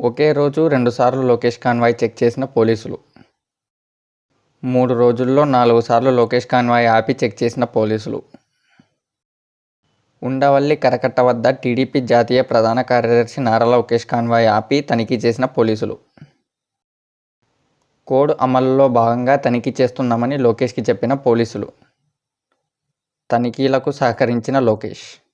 ఒకే రోజు రెండుసార్లు Lokesh convoy check చేసిన పోలీసులు. మూడు రోజుల్లో నాలుగు సార్లు లోకేష్ కాన్వాయ్ ఆపి చెక్ చేసిన పోలీసులు. ఉండవల్లి కరకట్ట వద్ద టీడీపీ జాతీయ ప్రధాన కార్యదర్శి నారా లోకేష్ కాన్వాయ్ ఆపి తనిఖీ చేసిన పోలీసులు. కోడ్ అమలులో భాగంగా తనిఖీ చేస్తున్నామని లోకేష్కి చెప్పిన పోలీసులు. తనిఖీలకు సహకరించిన లోకేష్.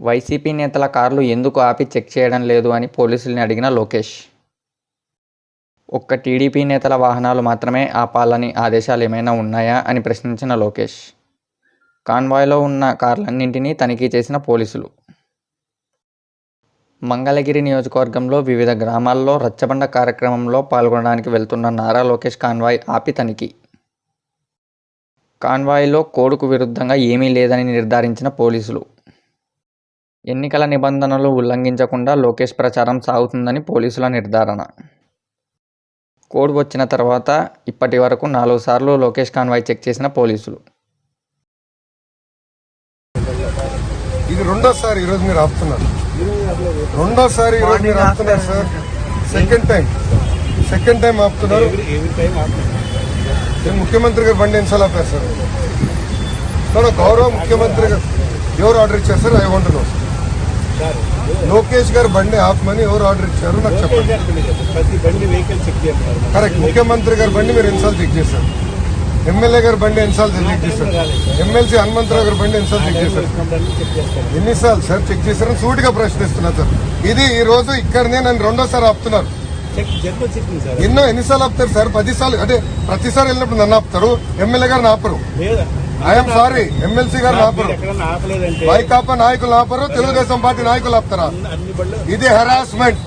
వైసీపీ నేతల కార్లు ఎందుకు ఆపి చెక్ చేయడం లేదు అని పోలీసుల్ని అడిగిన లోకేష్. ఒక్క టీడీపీ నేతల వాహనాలు మాత్రమే ఆపాలని ఆదేశాలు ఏమైనా ఉన్నాయా అని ప్రశ్నించిన లోకేష్. కాన్వాయ్లో ఉన్న కార్లన్నింటినీ తనిఖీ చేసిన పోలీసులు. మంగళగిరి నియోజకవర్గంలో వివిధ గ్రామాల్లో రచ్చబండ కార్యక్రమంలో పాల్గొనడానికి వెళ్తున్న నారా లోకేష్ కాన్వాయ్ ఆపి తనిఖీ. కాన్వాయ్లో కోడుకు విరుద్ధంగా ఏమీ లేదని నిర్ధారించిన పోలీసులు. ఎన్నికల నిబంధనలు ఉల్లంఘించకుండా లోకేష్ ప్రచారం సాగుతుందని పోలీసుల నిర్ధారణ. కోడ్ వచ్చిన తర్వాత ఇప్పటి వరకు నాలుగు సార్లు లోకేష్ కాన్వాయ్ చెక్ చేసిన పోలీసులు. ఇది రెండోసారి ఈరోజు మీరు ఆపుతున్నారు. రెండోసారి ఈరోజు మీరు ఆపుతున్నారు sir. Second time. Second time ఆపుతున్నారు. ముఖ్యమంత్రి గారు బండి ఎన్నిసార్లు ఆపారు సార్. గౌరవ ముఖ్యమంత్రి గారు ఎవరు ఆర్డర్ ఇచ్చారు sir? I want no Lokesh garu బండి ఆపమని ఎవరు ఆర్డర్ ఇచ్చారు నాకు చెప్పండి. ప్రతి బండి వెహికల్ చెక్ చేస్తారు కరెక్ట్. ముఖ్యమంత్రి గారి బండి మీరు ఎన్నిసార్లు చెక్ చేశారు? ఎమ్మెల్యే గారి బండి ఎన్నిసార్లు చెక్ చేశారు? ఎమ్మెల్సీ హనుమంతరావు గారి బండి ఎన్నిసార్లు చెక్ చేశారు? ఎన్నిసార్లు సార్ చెక్ చేశారని సూటిగా ప్రశ్నిస్తున్నా సార్. ఇది ఈ రోజు ఇక్కడనే నన్ను రెండోసారి ఆపుతున్నారు. ఎన్నో ఎన్నిసార్లు ఆపుతారు సార్? పదిసార్లు అంటే ప్రతిసారి వెళ్ళినప్పుడు నన్ను ఆపుతారు ఎమ్మెల్యే గారిని ఆపరు. లేదా? ఐఎమ్ సారీ ఎమ్మెల్సీ గారిని ఆపరు వైకాపా నాయకులు ఆపరు తెలుగుదేశం పార్టీ నాయకులు ఆపుతారా ఇది హెరాస్మెంట్